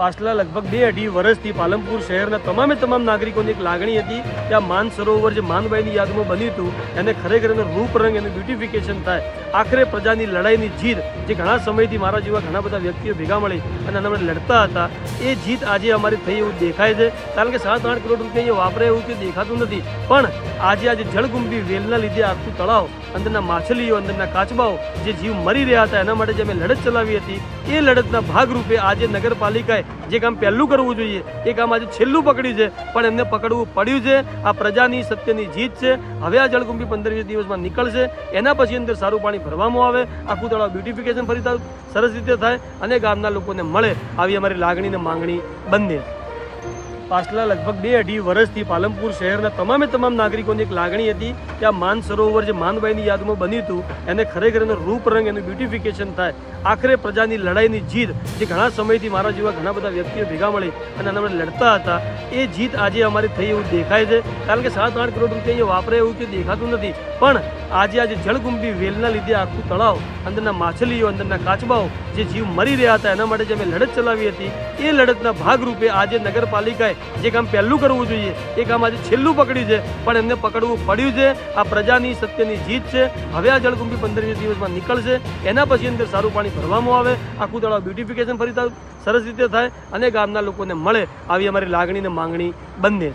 પાછલા લગભગ બે અઢી વર્ષથી પાલનપુર શહેરના તમામે તમામ નાગરિકોની એક લાગણી હતી કે આ માન સરોવર જે માનભાઈની યાદમાં બન્યું હતું, એને ખરેખર એનો રૂપરંગ એનું બ્યુટિફિકેશન થાય. આખરે પ્રજાની લડાઈની જીત જે ઘણા સમયથી મારા જેવા ઘણા બધા વ્યક્તિઓ ભેગા મળી અને માટે લડતા હતા, એ જીત આજે અમારી થઈ એવું દેખાય છે. કારણ કે સાત આઠ કરોડ રૂપિયા વાપરે એવું કે દેખાતું નથી. પણ આજે આજે જળગુંબી વેલના લીધે આખું તળાવ અંદરના માછલીઓ, અંદરના કાચબાઓ જે જીવ મરી રહ્યા હતા, એના માટે જે અમે લડત ચલાવી હતી, એ લડતના ભાગરૂપે આજે નગરપાલિકાએ જે કામ પહેલું કરવું જોઈએ, એ કામ આજે છેલ્લું પકડ્યું છે. પણ એમને પકડવું પડ્યું છે. આ પ્રજાની સત્યની જીત છે. હવે આ જળકુંભી પંદર વીસ દિવસમાં નીકળશે. એના પછી અંદર સારું પાણી ભરવામાં આવે. આખું તળાવ બ્યુટિફિકેશન ફરી સરસ રીતે થાય અને ગામના લોકોને મળે. આવી અમારી લાગણી ને માંગણી બંને. પાછલા લગભગ બે અઢી વર્ષથી પાલનપુર શહેરના તમામે તમામ નાગરિકોની એક લાગણી હતી કે આ માન સરોવર જે માનભાઈની યાદમાં બન્યું હતું, એને ખરેખર એનો રૂપરંગ એનું બ્યુટિફિકેશન થાય. આખરે પ્રજાની લડાઈની જીત, જે ઘણા સમયથી મારા જેવા ઘણા બધા વ્યક્તિઓ ભેગા મળી અને માટે લડતા હતા, એ જીત આજે અમારી થઈ એવું દેખાય છે. કારણ કે સાત આઠ કરોડ રૂપિયા અહીંયા વાપરે એવું કે દેખાતું નથી. પણ આજે આજે જળકુંભી વેલના લીધે આખું તળાવ, અંદરના માછલીઓ, અંદરના કાચબાઓ જે જીવ મરી રહ્યા હતા, એના માટે જે અમે લડત ચલાવી હતી, એ લડતના ભાગરૂપે આજે નગરપાલિકાએ જે કામ પહેલું કરવું જોઈએ, એ કામ આજે છેલ્લું પકડ્યું છે. પણ એમને પકડવું પડ્યું છે. આ પ્રજાની સત્યની જીત છે. હવે આ જળકુંભી પંદર વીસ દિવસમાં નીકળશે. એના પછી અંદર સારું પાણી ભરવામાં આવે. આખું તળાવ બ્યુટિફિકેશન ફરી સરસ રીતે થાય અને ગામના લોકોને મળે. આવી અમારી લાગણી ને માંગણી બંને.